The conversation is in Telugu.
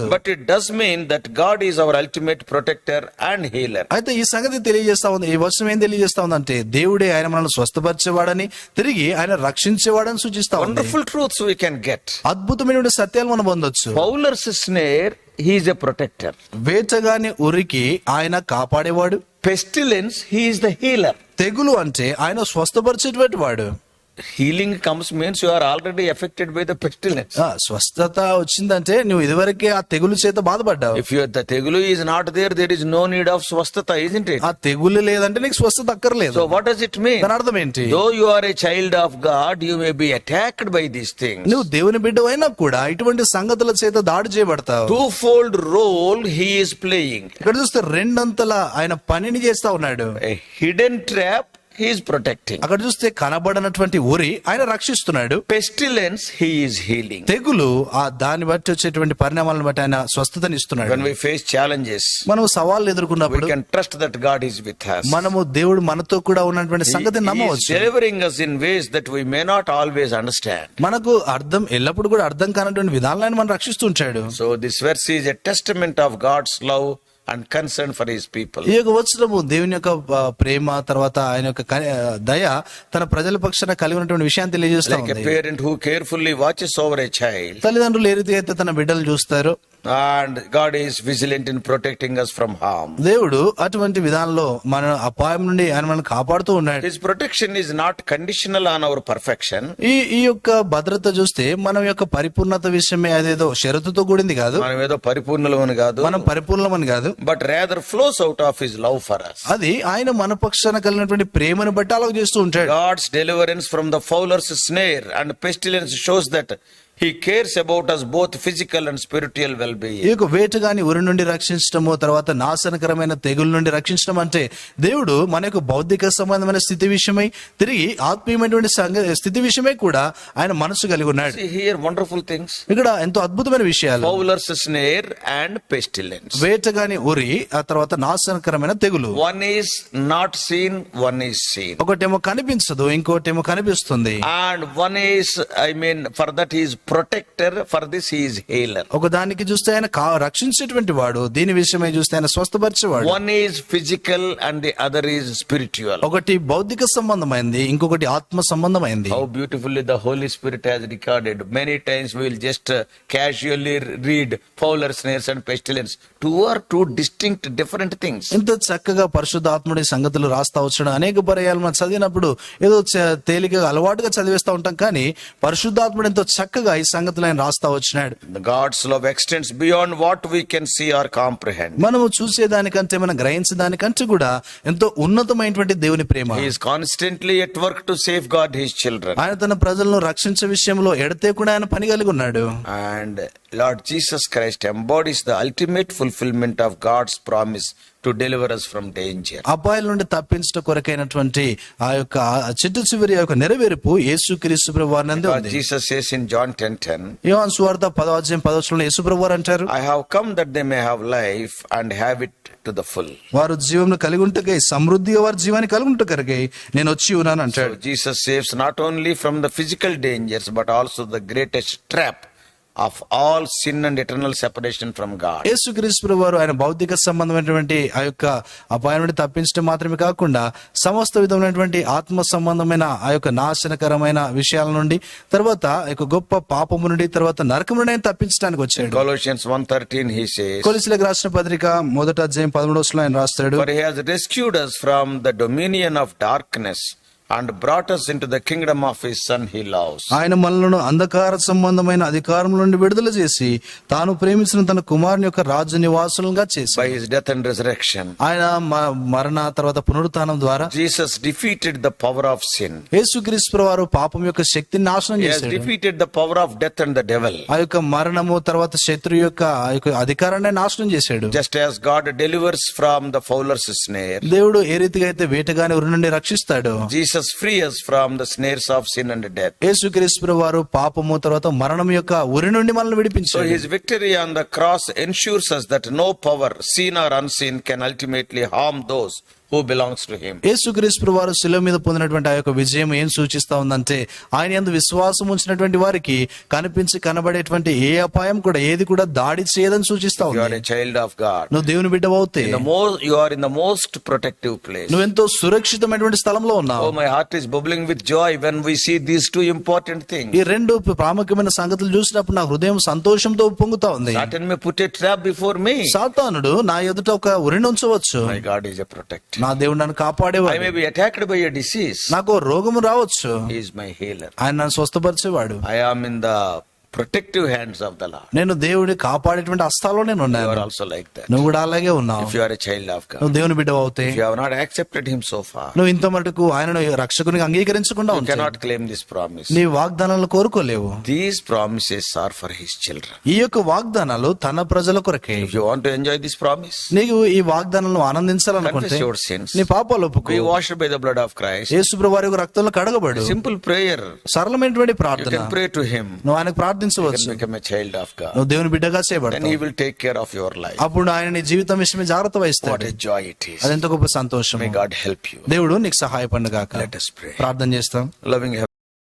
కాదు But it does mean that God is our ultimate protector and healer. అయితే ఈ సంగతి తెలియజేస్తా ఉంది ఈ వర్షం ఏం తెలియజేస్తా ఉందంటే దేవుడే ఆయన మనల్ని స్వస్థపరిచేవాడని తిరిగి ఆయన రక్షించేవాడని సూచిస్తా ఉంది Wonderful truths we can get. అద్భుతమైనటువంటి సత్యాలు మనం పొందొచ్చు snare, he is a protector. వేటగాని ఉరికి ఆయన కాపాడేవాడు Pestilence, he is the healer. తెగులు అంటే ఆయన స్వస్థపరిచేటువంటి వాడు healing comes means you already affected by the స్వస్థత వచ్చిందంటే నువ్వు ఇదివరకే ఆ తెగులు చేత బాధపడ్డావు. ఇఫ్ యువర్ ద తెగులు is not there there is no need of స్వస్థత ఇట్ ఆ తెగులు లేదంటే నీకు స్వస్థత అక్కర్లేదు. So what does it mean అర్థం ఏంటి? Though you are a child of God you may be attacked by this thing నువ్వు దేవుని బిడ్డ అయినా కూడా ఇటువంటి సంగతుల చేత దాడి చేయబడతావు. Two fold role he's playing ఇక్కడ చూస్తే రెండంతల ఆయన పనిని చేస్తా ఉన్నాడు. హిడెన్ ట్రాప్ హీఈస్ ప్రొటెక్టింగ్ అక్కడ చూస్తే కనబడినటువంటి ఉరి ఆయన రక్షిస్తున్నాడు. పెస్టిలెన్స్ హీఈస్ హీలింగ్ తెగులు ఆ దాన్ని బట్టి వచ్చేటువంటి పరిణామాలను బట్టి ఆయన స్వస్థతని ఇస్తున్నాడు. వి ఫేస్ ఛాలెంజెస్ మనం సవాల్ ఎదుర్కొన్నప్పుడు can trust that God is with మనము దేవుడు మనతో కూడా ఉన్నటువంటి సంగతి నమ్మవచ్చు. Delivering us in ways that we may not always understand మనకు అర్థం ఎల్లప్పుడూ కూడా అర్థం కానటువంటి విధానాలను మనం రక్షిస్తుంటాడు so this verse is a testament of God's love and concern for his people. ఈ యొక్క వచనము దేవుని యొక్క ప్రేమ తర్వాత ఆయన యొక్క దయ తన ప్రజల పక్షాన కలిగి ఉన్నటువంటి విషయాన్ని తెలియజేస్తా Like a ఉంది parent who carefully watches over a child తల్లిదండ్రులు ఏ రీతిగా అయితే తన బిడ్డలు చూస్తారు and God is vigilant in protecting us from harm. దేవుడు అటువంటి విధానంలో మన అపాయం నుండి ఆయన మనల్ని కాపాడుతూ ఉన్నాడు His protection is not conditional on our perfection. ఈ ఈ యొక్క భద్రత చూస్తే మనం యొక్క పరిపూర్ణత విషయమే అదేదో షరతుతో కూడింది కాదు మనం ఏదో పరిపూర్ణులమని కాదు మనం పరిపూర్ణమని కాదు but rather flows out of his love for us. అది ఆయన మన పక్షాన కలిగినటువంటి ప్రేమను బట్టి అలా చేస్తూ ఉంటాడు God's deliverance from the fowler's snare and pestilence cares about us both physical and spiritual ఈ well-being. యొక్క వేటగాని ఉరి నుండి రక్షించడము తర్వాత నాశనకరమైన తెగుల నుండి రక్షించడం అంటే దేవుడు మన యొక్క బౌద్ధిక సంబంధమైన స్థితి విషయమై తిరిగి ఆత్మీయమైనటువంటి సంగ స్థితి విషయమై కూడా ఆయన మనసు కలిగి ఉన్నాడు See here wonderful things. ఇక్కడ ఎంతో అద్భుతమైన విషయాలు Fowler's snare and pestilence. వేటగాని ఉరి ఆ తర్వాత నాశనకరమైన తెగులు One is not seen, one is seen. ఒకటేమో కనిపించదు ఇంకోటేమో కనిపిస్తుంది And one is, I mean, for that he protector for this is healer ఒక దానికి చూస్తే ఆయన రక్షించేటువంటి వాడు దీని విషయమై చూస్తే ఆయన స్వస్థపరిచేవాడు. One is physical and the other is spiritual ఒకటి బౌద్ధిక సంబంధమైంది ఇంకొకటి ఆత్మ సంబంధమైంది. How beautiful the Holy Spirit has recorded many times will just casually read fowler snares and pestilence two are two distinct different things ఇంత చక్కగా పరిశుద్ధ ఆత్ముడి సంగతులు రాస్తా వచ్చాడు. అనేక పర్యాలు మనం చదివినప్పుడు ఏదో తేలికగా అలవాటుగా చదివిస్తా ఉంటాం. కానీ పరిశుద్ధాత్ముడు ఎంతో చక్కగా విధాలుగా ఈ సంగతులు ఆయన రాస్తా వచ్చినాడు. God's love extends beyond what we can see or comprehend మనము చూసే దానికంటే మనం గ్రహించే దానికంటే కూడా ఎంతో ఉన్నతమైనటువంటి దేవుని ప్రేమ. His work to save God his children ఆయన తన ప్రజలను రక్షించే విషయంలో ఎడతే కూడా ఆయన పని కలిగి ఉన్నాడు. And Lord Jesus Christ embodies the ultimate fulfillment of God's promise to deliver us from danger. అపాయాల నుండి తప్పించడం కొరకైనటువంటి ఆ యొక్క చిట్టు చివరి యొక్క నెరవేర్పు యేసు క్రీస్తు ప్రభు వారిని అందే God, ఉంది Jesus says in John 10:10, యోహాను సువార్త పదవాధ్యాయం పదవచనంలో యేసు ప్రభు వారు అంటారు I have come that they may have life and have it to the full. వారు జీవం కలిగి ఉంటకై సమృద్ధిగా వారి జీవాన్ని కలిగి ఉంటకరికై నేను వచ్చి ఉన్నాను So అంటాడు Jesus saves not only from the physical dangers but also the greatest trap of all sin and eternal separation from God. యేసు క్రీస్తు వారు ఆయన భౌతిక సంబంధమైనటువంటి ఆ యొక్క అపాయం నుండి తప్పించడం మాత్రమే కాకుండా సమస్త విధమైనటువంటి ఆత్మ సంబంధమైన ఆ యొక్క నాశనకరమైన విషయాల నుండి తర్వాత యొక్క గొప్ప పాపము నుండి తర్వాత నరకం నుండి ఆయన తప్పించడానికి వచ్చాడు Colossians 1:13 he says, కొలిసిలకు రాసిన పత్రిక మొదట అధ్యాయం పదమూడవలో ఆయన రాస్తాడు For he has rescued us from the dominion of darkness and brought us into the kingdom of his son he loves ఆయన మనలను అంధకార సంబంధమైన అధికారం నుండి విడుదల చేసి తాను ప్రేమించిన తన కుమారుని యొక్క రాజు నివాసులుగా చేసి by his death and resurrection ఆయన మరణ తర్వాత పునరుత్థానం ద్వారా Jesus defeated the power of sin యేసుక్రీస్తు వారు పాపం యొక్క శక్తిని నాశనం చేశారు defeated the power of death and the devil ఆ యొక్క మరణము తర్వాత శత్రు యొక్క అధికారాన్ని నాశనం చేశాడు. Just as God delivers from the fowler's snare దేవుడు ఏ రీతిగా అయితే వేటగానే ఉరి రక్షిస్తాడు Jesus Jesus frees us from the snares of sin and death. యేసుక్రీస్తు వారు పాపము తర్వాత మరణం యొక్క ఉరి నుండి మనల్ని So విడిపించాడు his victory on the cross ensures us that no power, seen or unseen, can ultimately harm those who belongs to him. యేసుక్రీస్తు వారు శిలువ మీద పొందినటువంటి ఆ యొక్క విజయం ఏం సూచిస్తా ఉందంటే ఆయన యందు విశ్వాసం ఉంచినటువంటి వారికి కనిపించి కనబడేటువంటి ఏ అపాయం కూడా ఏది కూడా దాడి చేయదని సూచిస్తా You are ఉంది a child of God. నువ్వు దేవుని బిడ్డవవుతే The most, you are in the most protective place. నువ్వెంతో సురక్షితమైనటువంటి స్థలంలో ఉన్నావు my heart is bubbling with joy when we see these two important things. ఈ రెండు ప్రాముఖ్యమైన సంగతులు చూసినప్పుడు నా హృదయం సంతోషంతో పొంగుతా ఉంది trap before me. సాతానుడు నా ఎదుట ఒక ఉరిని ఉంచవచ్చు My God is a protector. నా దేవుడు నన్ను కాపాడేవాడు. ఐ మే నాకు రోగం రావచ్చు. హి మై హీలర్ ఆయన నన్ను స్వస్థపరిచేవాడు. I am in the protective hands of the Lord నేను దేవుని కాపాడేటువంటి హస్తాల్లో నేను ఉన్నాను. ఆల్సో లైక్ నువ్వు కూడా అలాగే ఉన్నావు. ఇఫ్ చైల్డ్ ఆఫ్ దేవుని బిడ్డ అవుతే ఇఫ్ యు హావ్ నువ్వు ఇంత మటుకు ఆయనను రక్షకునిగా అంగీకరించకుండా ఉంటే కెనాట్ క్లెయిమ్ దిస్ ప్రామిస్ నీ వాగ్దానాలను కోరుకోలేవు. These promises are for his children ఈ యొక్క వాగ్దానాలు తన ప్రజల కొరకే. ఇఫ్ ఎంజాయ్ దిస్ ప్రామిస్ నీవు ఈ వాగ్దానాలను ఆనందించాలనుకుంటే నీ పాపాలు ఒప్పుకో. You washed the blood of Christ యేసు యొక్క రక్తంలో కడగబడు. సింపుల్ ప్రేయర్ సరళమైనటువంటి ప్రార్థన. యు ప్రే టు హిమ్ నువ్వు ఆయన ప్రార్థన ప్రార్థించవచ్చు. నువ్వు దేవుని బిడ్డగా చేయబడతావు. అప్పుడు ఆయన నీ జీవితం విషయమే జాగ్రత్త వహిస్తాడు is. అదెంత గొప్ప సంతోషం. దేవుడు నీకు pray. ప్రార్థన చేస్తాం Loving